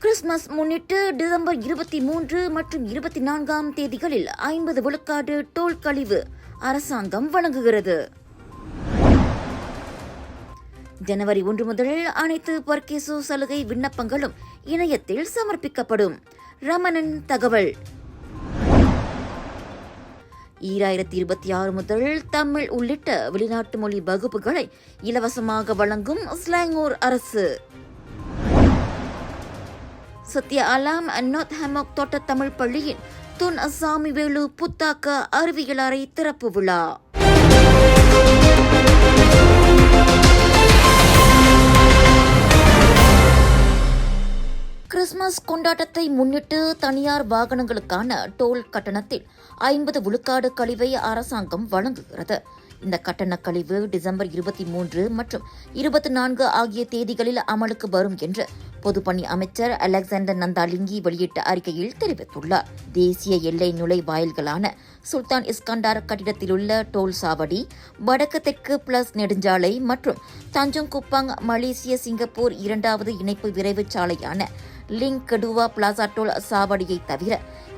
Christmas முன்னிட்டு December இருபத்தி மூன்று மற்றும் இருபத்தி நான்காம் தேதிகளில் ஐம்பது விழுக்காடு டோல் கழிவு அரசாங்கம் வழங்குகிறது. ஜனவரி ஒன்று முதல் அனைத்து பர்கேசோ சலுகை விண்ணப்பங்களும் இணையத்தில் சமர்ப்பிக்கப்படும். ரமணன் தகவல். ஈராயிரத்தி இருபத்தி ஆறு முதல் தமிழ் உள்ளிட்ட வெளிநாட்டு மொழி வகுப்புகளை இலவசமாக வழங்கும் ஸ்லாங்கூர் அரசு. சத்யா அலாம் நோத் ஹெமோக் தோட்ட தமிழ் பள்ளியின் துன் அசாமி வேலு புத்தாக்க அறிவியல் அறை திறப்பு விழா. கிறிஸ்துமஸ் கொண்டாட்டத்தை முன்னிட்டு தனியார் வாகனங்களுக்கான டோல் கட்டணத்தில் ஐம்பது விழுக்காடு கழிவை அரசாங்கம் வழங்குகிறது. இந்த கட்டண கழிவு டிசம்பர் இருபத்தி மூன்று மற்றும் இருபத்தி நான்கு ஆகிய தேதிகளில் அமலுக்கு வரும் என்று பொதுப்பணி அமைச்சர் அலெக்சாண்டர் நந்தாலிங்கி வெளியிட்ட அறிக்கையில் தெரிவித்துள்ளார். தேசிய எல்லை நுழைவாயில்களான சுல்தான் இஸ்கண்டார் கட்டிடத்திலுள்ள டோல் சாவடி வடக்கு தெற்கு பிளஸ் நெடுஞ்சாலை மற்றும் தஞ்சோங் குப்பாங் மலேசிய சிங்கப்பூர் இரண்டாவது இணைப்பு விரைவு சாலையான லிங்க் கடுவா பிளாசா டோல் சாவடியை தவிர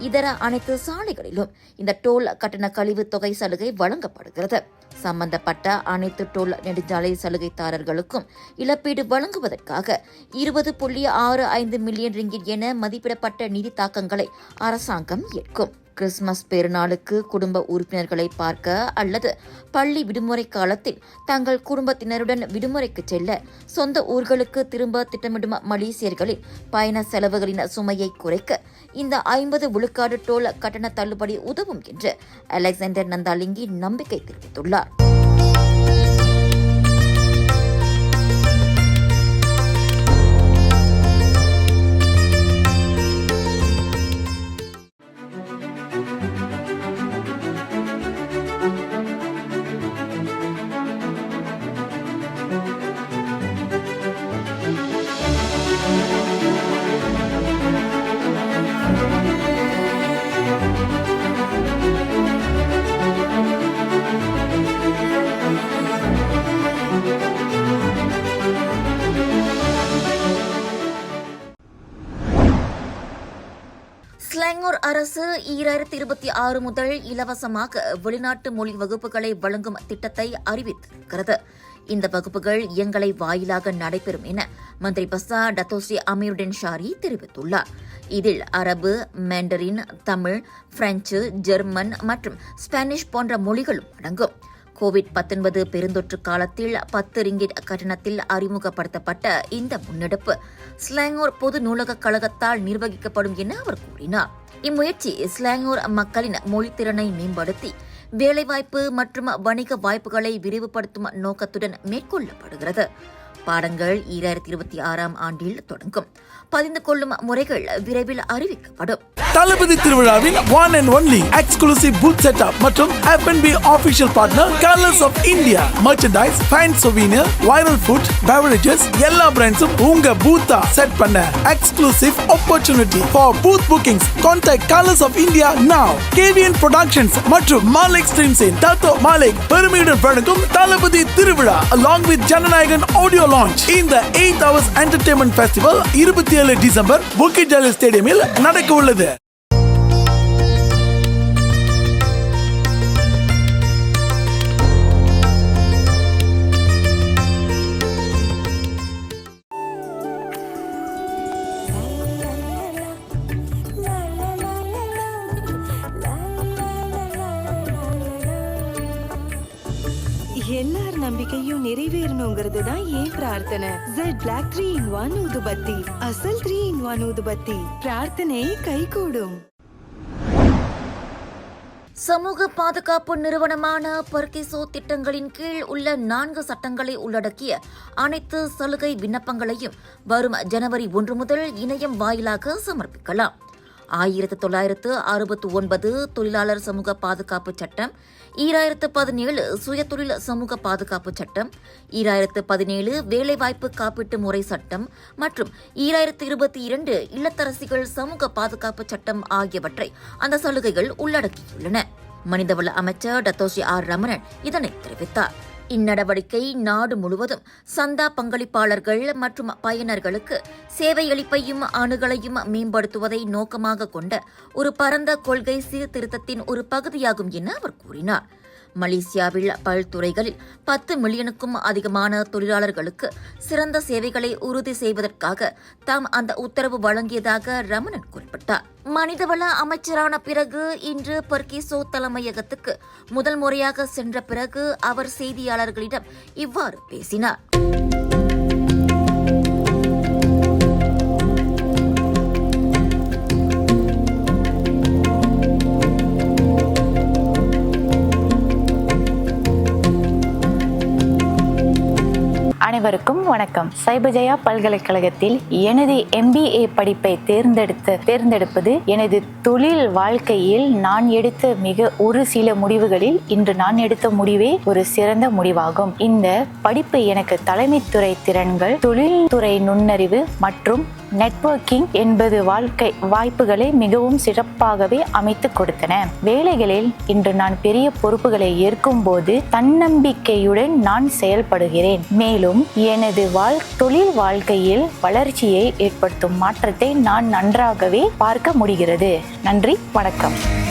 இதர அனைத்து சாலைகளிலும் இந்த டோல் கட்டண கழிவு தொகை சலுகை வழங்கப்படுகிறது. சம்பந்தப்பட்ட அனைத்து டோல் நெடுஞ்சாலை சலுகைதாரர்களுக்கும் இழப்பீடு வழங்குவதற்காக இருபது புள்ளி ஆறு ஐந்து மில்லியன் ரிங்கிட் என மதிப்பிடப்பட்ட நிதி தாக்கங்களை அரசாங்கம் ஏற்கும். கிறிஸ்துமஸ் பெருநாளுக்கு குடும்ப உறுப்பினர்களை பார்க்க அல்லது பள்ளி விடுமுறை காலத்தில் தங்கள் குடும்பத்தினருடன் விடுமுறைக்கு செல்ல சொந்த ஊர்களுக்கு திரும்ப திட்டமிடும் மலேசியர்களின் பயண செலவுகளின் சுமையை குறைக்க இந்த ஐம்பது விழுக்காடு டோல் கட்டண தள்ளுபடி உதவும் என்று அலெக்சாண்டர் நந்தாலிங்கி நம்பிக்கை தெரிவித்துள்ளார். ஸ்லாங்கூர் அரசு ஈராயிரத்தி இருபத்தி ஆறு முதல் இலவசமாக வெளிநாட்டு மொழி வகுப்புகளை வழங்கும் திட்டத்தை அறிவித்திருக்கிறது. இந்த வகுப்புகள் எங்களை வாயிலாக நடைபெறும் என மந்திரி பசா டத்தோஸ்ரீ அமீருடன் ஷாரி தெரிவித்துள்ளார். இதில் அரபு மேண்டரின் தமிழ் பிரெஞ்சு ஜெர்மன் மற்றும் ஸ்பானிஷ் போன்ற மொழிகளும் அடங்கும். கோவிட் 19 பெருந்தொற்று காலத்தில் பத்து ரிங்கிட் கட்டணத்தில் அறிமுகப்படுத்தப்பட்ட இந்த முன்னெடுப்பு. ஸ்லாங்கூர் பொது நூலகக் கழகத்தால் நிர்வகிக்கப்படும் என அவர் கூறினார். இம்முயற்சி ஸ்லாங்கூர் மக்களின் மொழித்திறனை மேம்படுத்தி வேலைவாய்ப்பு மற்றும் வணிக வாய்ப்புகளை விரிவுபடுத்தும் நோக்கத்துடன் மேற்கொள்ளப்படுகிறது. பாடங்கள் ஈராயிரத்தி இருபத்தி ஆறாம் ஆண்டில் தொடங்கும். பதிந்து கொள்ளும் முறைகள் விரைவில் அறிவிக்கப்படும். தளபதி திருவிழாவின் one and only exclusive booth setup மற்றும் F and B official partner Colors of India merchandise fan souvenir viral food beverages எல்லா பிராண்ட்ஸும் உங்க பூத்தா செட் பண்ண exclusive opportunity for booth bookings contact Colors of India now KVN Productions மற்றும் மாலிக் ஸ்ட்ரீம்ஸின் Dato Malik பெருமையுடன் வழங்கும் Thalapathy Thiruvizha along with Jananayagan audio launch இந்த எயிட் ஹவர்ஸ் என்டர்டைன்மெண்ட் ஃபெஸ்டிவல் இருபத்தி ஏழு டிசம்பர் புக்கிட் ஜாலி ஸ்டேடியமில் நடக்க உள்ளது நம்பிக்கையும் நிறைவேறணுங்கிறது தான் ஏன் பிரார்த்தனை. Jet Black three in one ஊதுபத்தி அசல் த்ரீ இன் ஒன் ஊதுபத்தி பிரார்த்தனை கைகூடும். சமூக பாதுகாப்பு நிறுவனமான பர்கிசோ திட்டங்களின் கீழ் உள்ள நான்கு சட்டங்களை உள்ளடக்கிய அனைத்து சலுகை விண்ணப்பங்களையும் வரும் ஜனவரி ஒன்று முதல் இணையம் வாயிலாக சமர்ப்பிக்கலாம். ஆயிரத்து தொள்ளாயிரத்து அறுபத்து ஒன்பது தொழிலாளர் சமூக பாதுகாப்பு சட்டம் ஈராயிரத்து பதினேழு சுயதொழில் சமூக பாதுகாப்பு சட்டம் ஈராயிரத்து பதினேழு வேலைவாய்ப்பு காப்பீட்டு முறை சட்டம் மற்றும் ஈராயிரத்து இருபத்தி இரண்டு இல்லத்தரசிகள் சமூக பாதுகாப்பு சட்டம் ஆகியவற்றை அந்த சலுகைகள் உள்ளடக்கியுள்ளன. மனிதவள அமைச்சர் டத்தோஷி ஆர் ரமணன் இதனை தெரிவித்தார். இந்நடவடிக்கை நாடு முழுவதும் சந்தா பங்களிப்பாளர்கள் மற்றும் பயனர்களுக்கு சேவையளிப்பையும் அணுகலையும் மேம்படுத்துவதை நோக்கமாக கொண்ட ஒரு பரந்த கொள்கை சீர்திருத்தத்தின் ஒரு பகுதியாகும் என அவர் கூறினார். மலேசியாவில் பல்துறைகளில் பத்து மில்லியனுக்கும் அதிகமான தொழிலாளர்களுக்கு சிறந்த சேவைகளை உறுதி செய்வதற்காக தாம் அந்த உத்தரவு வழங்கியதாக ரமணன் குறிப்பிட்டார். மனிதவள அமைச்சரான பிறகு இன்று பர்கிசோ தலைமையகத்துக்கு முதல் முறையாக சென்ற பிறகு அவர் செய்தியாளர்களிடம் இவ்வாறு பேசினார். அனைவருக்கும் வணக்கம். சைபஜயா பல்கலைக்கழகத்தில் எனது எம்பிஏ படிப்பை தேர்ந்தெடுத்த தேர்ந்தெடுப்பது எனது தொழில் வாழ்க்கையில் நான் எடுத்த மிக ஒரு சில முடிவுகளில் இன்று நான் எடுத்த முடிவே ஒரு சிறந்த முடிவாகும். இந்த படிப்பு எனக்கு தலைமைத்துறை திறன்கள் தொழில்துறை நுண்ணறிவு மற்றும் நெட்வொர்க்கிங் என்பது வாழ்க்கை வாய்ப்புகளை மிகவும் சிறப்பாகவே அமைத்து கொடுத்தன. வேலைகளில் இன்று நான் பெரிய பொறுப்புகளை ஏற்கும் போது தன்னம்பிக்கையுடன் நான் செயல்படுகிறேன். மேலும் எனது வாழ் தொழில் வாழ்க்கையில் வளர்ச்சியை ஏற்படுத்தும் மாற்றத்தை நான் நன்றாகவே பார்க்க முடிகிறது. நன்றி வணக்கம்.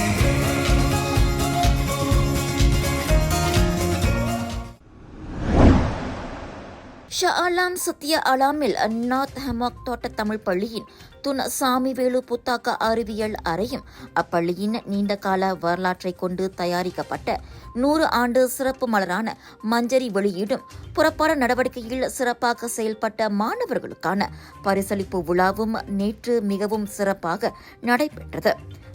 ஷா ஆலாம் சத்யா அலாமில் நார்த் ஹெமாக் தோட்ட தமிழ் பள்ளியின் துன் சாமிவேலு புத்தாக்க அறிவியல் அறையும் அப்பள்ளியின் நீண்டகால வரலாற்றை கொண்டு தயாரிக்கப்பட்ட நூறு ஆண்டு சிறப்பு மலரான மஞ்சரி வெளியீடும் புறப்பாட நடவடிக்கையில் சிறப்பாக செயல்பட்ட மாணவர்களுக்கான பரிசளிப்பு விழாவும் நேற்று மிகவும் சிறப்பாக நடைபெற்றது.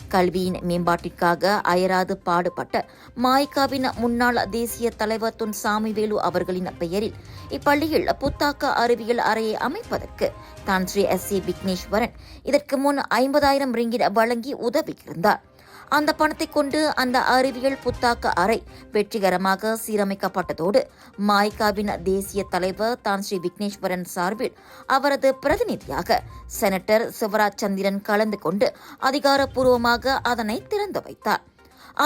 கல்வியின் மேம்பாட்டிற்காக அயராது பாடுபட்ட மாய்காவின் முன்னாள் தேசிய தலைவர் துன் சாமிவேலு அவர்களின் பெயரில் இப்பள்ளியில் புத்தாக்க அறிவியல் அறையை அமைப்பதற்கு தான் ஸ்ரீ எஸ் சி விக்னேஸ்வரன் இதற்கு முன் ஐம்பதாயிரம் ரிங்கிட் வழங்கி உதவியிருந்தார். அந்த பணத்தை கொண்டு அந்த அறிவியல் புத்தாக்க அறை வெற்றிகரமாக சீரமைக்கப்பட்டதோடு மாய்காவின் தேசிய தலைவர் தான் ஸ்ரீ விக்னேஸ்வரன் சார்பில் அவரது பிரதிநிதியாக செனட்டர் சிவராஜ் சந்திரன் கலந்து கொண்டு அதிகாரப்பூர்வமாக அதனை திறந்து வைத்தார்.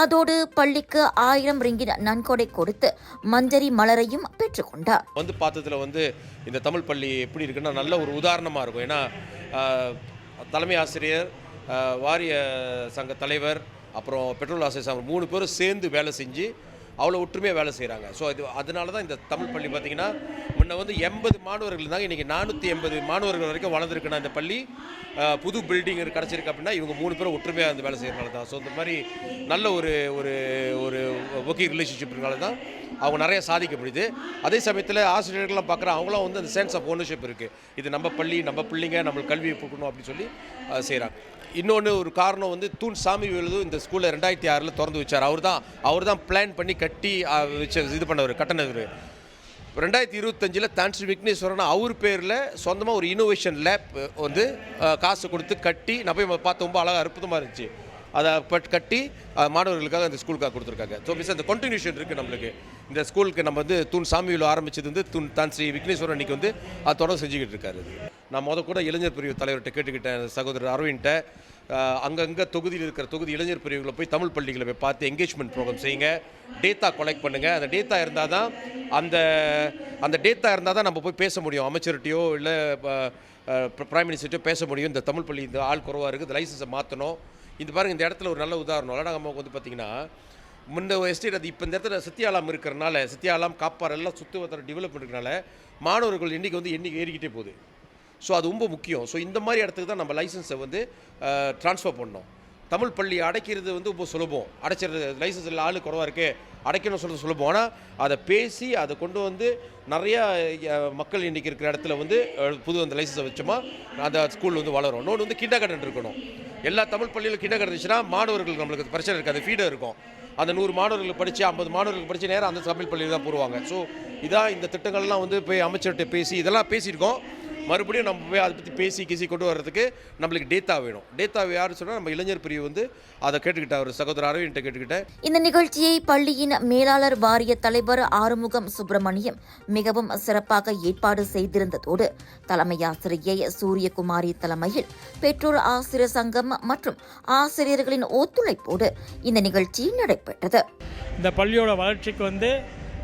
அதோடு பள்ளிக்கு ஆயிரம் ரிங்கிட் நன்கொடை கொடுத்து மஞ்சரி மலரையும் பெற்றுக்கொண்டார் வந்து பார்த்ததுல வந்து இந்த தமிழ் பள்ளி எப்படி இருக்குன்னா நல்ல ஒரு உதாரணமாக இருக்கும். ஏன்னா தலைமை ஆசிரியர் வாரிய சங்க தலைவர் அப்புறம் பெட்ரோல் ஆசிரியர் சங்கம் மூணு பேரும் சேர்ந்து வேலை செஞ்சு அவ்வளோ ஒற்றுமையாக வேலை செய்கிறாங்க ஸோ இது அதனால தான் இந்த தமிழ் பள்ளி பார்த்திங்கன்னா முன்ன வந்து எண்பது மாணவர்கள் இருந்தாங்க இன்றைக்கி நானூற்றி எண்பது மாணவர்கள் வரைக்கும் வளர்ந்துருக்குன்னா இந்த பள்ளி. புது பில்டிங் கிடச்சிருக்கு அப்படின்னா இவங்க மூணு பேரும் ஒற்றுமையாக வந்து வேலை செய்கிறனால தான். ஸோ இந்த மாதிரி நல்ல ஒரு ஒரு ஒரு ஒர்க்கிங் ரிலேஷன்ஷிப்னால தான் அவங்க நிறைய சாதிக்க முடியுது. அதே சமயத்தில் ஆசிரியர்கள்லாம் பார்க்குற அவங்களாம் வந்து அந்த சென்ஸ் ஆஃப் ஓனர்ஷிப் இருக்குது இது நம்ம பள்ளி நம்ம பிள்ளைங்க நம்மளுக்கு கல்வியை கொடுக்கணும் அப்படின்னு சொல்லி செய்கிறாங்க இன்னொன்று ஒரு காரணம் வந்து தூண் சாமி விழுது இந்த ஸ்கூலில் ரெண்டாயிரத்தி ஆறில் திறந்து வச்சார். அவர் தான் அவர் தான் பிளான் பண்ணி கட்டி வச்ச இது பண்ணவர் கட்டினவர். ரெண்டாயிரத்தி இருபத்தஞ்சில் தான்ஸ்ரீ விக்னேஸ்வரன் அவர் பேரில் சொந்தமாக ஒரு இனோவேஷன் லேப் வந்து காசு கொடுத்து கட்டி நான் போய் பார்த்து ரொம்ப அழகாக அற்புதமாக இருந்துச்சு. அதை பட் கட்டி மாணவர்களுக்காக அந்த ஸ்கூலுக்காக கொடுத்துருக்காங்க. ஸோ மிஸ் அந்த கண்டினியூஷன் இருக்குது நம்மளுக்கு. இந்த ஸ்கூலுக்கு நம்ம வந்து தூண் சாமியில் ஆரம்பிச்சது வந்து தூண் தான் ஸ்ரீ விக்னேஸ்வரன் அன்னைக்கு வந்து அதை தொடர்ந்து செஞ்சுக்கிட்டு இருக்காரு. நான் முத கூட இளைஞர் பிரிவு தலைவர்கிட்ட கேட்டுக்கிட்டேன் சகோதரர் அரவிண்ட்ட அங்கங்கே தொகுதியில் இருக்கிற தொகுதி இளைஞர் பிரிவுகளை போய் தமிழ் பள்ளிகளை போய் பார்த்து என்கேஜ்மெண்ட் ப்ரோக்ராம் செய்யுங்க. டேட்டா கலெக்ட் பண்ணுங்கள் அந்த டேட்டா இருந்தால் தான் அந்த அந்த டேட்டா இருந்தால் தான் நம்ம போய் பேச முடியும். அமைச்சர்கிட்டையோ இல்லை பிரைம் மினிஸ்டர்கிட்டயோ பேச முடியும். இந்த தமிழ் பள்ளி இந்த ஆள் குறவாக இருக்குது இந்த லைசன்ஸை மாற்றணும் இது பாருங்க இந்த இடத்துல ஒரு நல்ல உதாரணம். லடாகம்மாவுக்கு வந்து பார்த்திங்கன்னா முன்ன எஸ்டேட் அது இப்போ இந்த இடத்துல சத்தியாலாம் இருக்கிறனால சத்தியாலாம் காப்பார் எல்லாம் சுற்றுவத்தர டெவலப் இருக்கிறனால மாணவர்கள் எண்ணிக்கை வந்து எண்ணிக்கை ஏறிக்கிட்டே போகுது. ஸோ அது ரொம்ப முக்கியம். ஸோ இந்த மாதிரி இடத்துக்கு தான் நம்ம லைசன்ஸை வந்து ட்ரான்ஸ்ஃபர் பண்ணோம். தமிழ் பள்ளி அடைக்கிறது வந்து ரொம்ப சுலபம். அடைச்சிறது லைசன்ஸ் இல்லை ஆள் குறவாக இருக்கு. அடைக்கணும் சொல்கிறது சுலபம். ஆனால் அதை பேசி அதை கொண்டு வந்து நிறையா மக்கள் இன்றைக்கி இருக்கிற இடத்துல வந்து புது அந்த லைசன்ஸை வச்சோமா அந்த ஸ்கூல் வந்து வளரும். இன்னொன்று வந்து கிண்டர் கார்டன் இருக்கணும். எல்லா தமிழ் பள்ளியிலும் கிண்டர் கார்டன் இருந்துச்சுன்னா மாணவர்கள் நம்மளுக்கு பிரச்சனை இருக்காது. ஃபீடர் இருக்கும். அந்த நூறு மாணவர்கள் படித்து ஐம்பது மாணவர்கள் படித்து நேரம் அந்த தமிழ் பள்ளியில் தான் போடுவாங்க. ஸோ இதான் இந்த திட்டங்கள்லாம் வந்து போய் அமைச்சர்கிட்ட பேசி இதெல்லாம் பேசியிருக்கோம். மறுபடியும் நம்ம போய் அதை பற்றி பேசி கீசி கொண்டு வர்றதுக்கு நம்மளுக்கு டேட்டா வேணும். டேட்டா யார் சொன்னால் நம்ம இளைஞர் பிரிவு வந்து அதை கேட்டுக்கிட்ட அவர் சகோதரர் அரவிந்த் கேட்டுக்கிட்டேன் இந்த நிகழ்ச்சியை பள்ளியின் மேலாளர் வாரிய தலைவர் ஆறுமுகம் சுப்பிரமணியம் மிகவும் சிறப்பாக ஏற்பாடு செய்திருந்ததோடு தலைமை ஆசிரியை சூரியகுமாரி தலைமையில் பெற்றோர் ஆசிரியர் சங்கம் மற்றும் ஆசிரியர்களின் ஒத்துழைப்போடு இந்த நிகழ்ச்சி நடைபெற்றது. இந்த பள்ளியோட வளர்ச்சிக்கு வந்து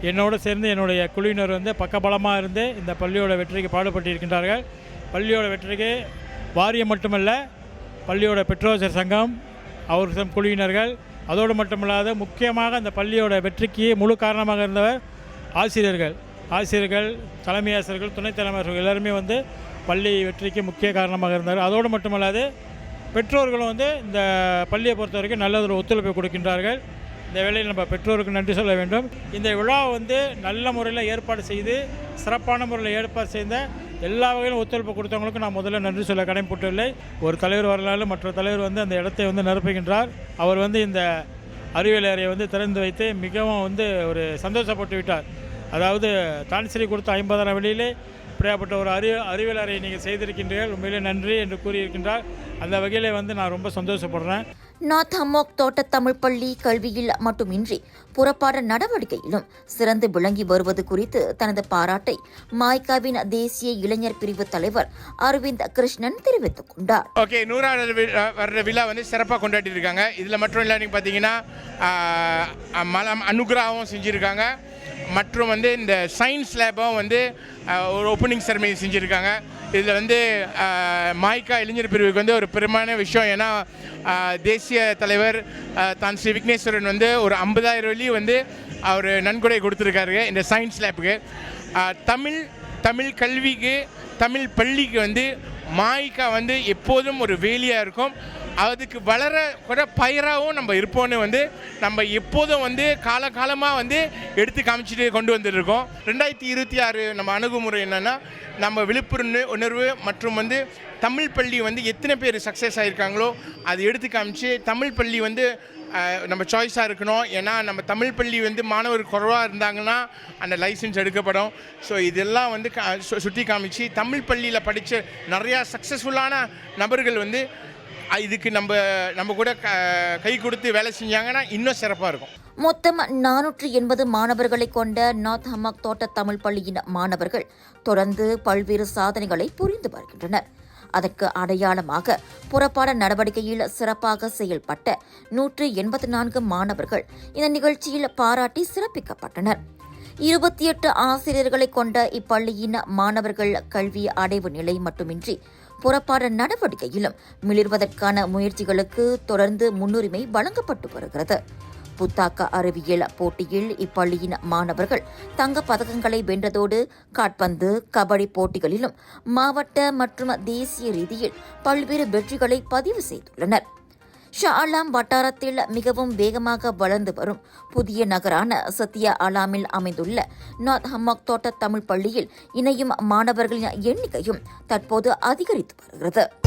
என்னோடு சேர்ந்து என்னுடைய குழுவினர் வந்து பக்கபலமாக இருந்து இந்த பள்ளியோட வெற்றிக்கு பாடுபட்டிருக்கின்றார்கள். பள்ளியோட வெற்றிக்கு வாரியம் மட்டுமல்ல பள்ளியோட பெற்றோசர் சங்கம் அவர் குழுவினர்கள் அதோடு மட்டுமல்லாது முக்கியமாக அந்த பள்ளியோட வெற்றிக்கு முழு காரணமாக இருந்தவர் ஆசிரியர்கள். ஆசிரியர்கள் தலைமை ஆசிரியர்கள் துணைத் தலைமையர்கள் எல்லாருமே வந்து பள்ளி வெற்றிக்கு முக்கிய காரணமாக இருந்தார் அதோடு மட்டுமல்லாது பெற்றோர்களும் வந்து இந்த பள்ளியை பொறுத்த வரைக்கும் நல்ல ஒரு ஒத்துழைப்பை கொடுக்கின்றார்கள். இந்த வேலையில் நம்ம பெற்றோருக்கு நன்றி சொல்ல வேண்டும். இந்த விழாவை வந்து நல்ல முறையில் ஏற்பாடு செய்து சிறப்பான முறையில் ஏற்பாடு செய்த எல்லா வகையிலும் ஒத்துழைப்பு கொடுத்தவங்களுக்கும் நான் முதல்ல நன்றி சொல்ல கடமைப்பட்டுள்ளேன் ஒரு தலைவர் வரலாறு மற்ற தலைவர் வந்து அந்த இடத்தை வந்து நிரப்புகின்றார். அவர் வந்து இந்த அறிவியல் அறையை வந்து திறந்து வைத்து மிகவும் வந்து ஒரு சந்தோஷப்பட்டு விட்டார். அதாவது தான்சிரி கொடுத்த ஐம்பதாயிரம் வெளியிலே இப்படியாப்பட்ட ஒரு அறி அறிவியல் அறையை நீங்கள் செய்திருக்கின்றீர்கள். உண்மையிலே நன்றி என்று கூறியிருக்கின்றார். அந்த வகையிலே வந்து நான் ரொம்ப சந்தோஷப்படுறேன். நாத் ஹமோக் தோட்ட தமிழ் பள்ளி கல்வியில் மட்டுமின்றி புறப்பாட நடவடிக்கையிலும் சிறந்து விளங்கி வருவது குறித்து தனது பாராட்டை மாய்காவின் தேசிய இளைஞர் பிரிவு தலைவர் அரவிந்த் கிருஷ்ணன் தெரிவித்துக் கொண்டார். ஓகே நூறாவது விழா வர்ற விழா வந்து சிறப்பாக கொண்டாடி இருக்காங்க இதில் மட்டும் இல்லை பார்த்தீங்கன்னா மலம் அனுகிரகம் செஞ்சுருக்காங்க. மற்றும் வந்து இந்த சயின்ஸ் லேபும் வந்து ஒரு ஓப்பனிங் செரமனி செஞ்சுருக்காங்க. இதில் வந்து மாய்க்கா இளைஞர் பிரிவுக்கு வந்து ஒரு பெருமான விஷயம். ஏன்னா தேசிய தலைவர் தான் ஸ்ரீ விக்னேஸ்வரன் வந்து ஒரு ஐம்பதாயிரம் வழி வந்து அவர் நன்கொடை கொடுத்துருக்காரு இந்த சயின்ஸ் லேபுக்கு தமிழ் தமிழ் கல்விக்கு தமிழ் பள்ளிக்கு வந்து மாய்க்கா வந்து எப்போதும் ஒரு வேலியாக இருக்கும். அதுக்கு வளர கூட பயிராகவும் நம்ம இருப்போம்னு வந்து நம்ம எப்போதும் வந்து காலகாலமாக வந்து எடுத்து காமிச்சிட்டு கொண்டு வந்துருக்கோம் ரெண்டாயிரத்தி இருபத்தி ஆறு நம்ம அணுகுமுறை என்னென்னா நம்ம விழுப்புணர்வு உணர்வு மற்றும் வந்து தமிழ் பள்ளி வந்து எத்தனை பேர் சக்ஸஸ் ஆகியிருக்காங்களோ அது எடுத்து காமிச்சு தமிழ் பள்ளி வந்து நம்ம சாய்ஸாக இருக்கணும். ஏன்னா நம்ம தமிழ் பள்ளி வந்து மாணவர் குறைவாக இருந்தாங்கன்னா அந்த லைசன்ஸ் எடுக்கப்படும். ஸோ இதெல்லாம் வந்து சு- சுட்டி காமிச்சு தமிழ் பள்ளியில் படித்த நிறையா சக்ஸஸ்ஃபுல்லான நபர்கள் வந்து இதுக்கு நம்ம நம்ம கூட க கை கொடுத்து வேலை செஞ்சாங்கன்னா இன்னும் சிறப்பாக இருக்கும். மொத்தம் நானூற்று எண்பது மாணவர்களை கொண்ட நாத் ஹமாக் தோட்ட தமிழ் பள்ளியின் மாணவர்கள் தொடர்ந்து பல்வேறு சாதனைகளை புரிந்து வருகின்றனர் அதற்கு அடையாளமாக புறப்பாட நடவடிக்கையில் சிறப்பாக செயல்பட்ட நூற்று எண்பத்தி நான்கு மாணவர்கள் இந்த நிகழ்ச்சியில் பாராட்டி சிறப்பிக்கப்பட்டனர். இருபத்தி எட்டு ஆசிரியர்களை கொண்ட இப்பள்ளியின் மாணவர்கள் கல்வி அடைவு நிலை மட்டுமின்றி புறப்பாட நடவடிக்கையிலும் மிளிர்வதற்கான முயற்சிகளுக்கு தொடர்ந்து முன்னுரிமை வழங்கப்பட்டு வருகிறது. புத்தாக்க அறிவியல் போட்டியில் இப்பள்ளியின் மாணவர்கள் தங்கப் பதக்கங்களை வென்றதோடு காட்பந்து கபடி போட்டிகளிலும் மாவட்ட மற்றும் தேசிய ரீதியில் பல்வேறு வெற்றிகளை பதிவு செய்துள்ளனர். ஷா அலாம் வட்டாரத்தில் மிகவும் வேகமாக வளர்ந்து வரும் புதிய நகரான சத்யா அலாமில் அமைந்துள்ள நார்த் ஹம்மாக் தோட்ட தமிழ் பள்ளியில் இணையும் மாணவர்களின் எண்ணிக்கையும் தற்போது அதிகரித்து வருகிறது.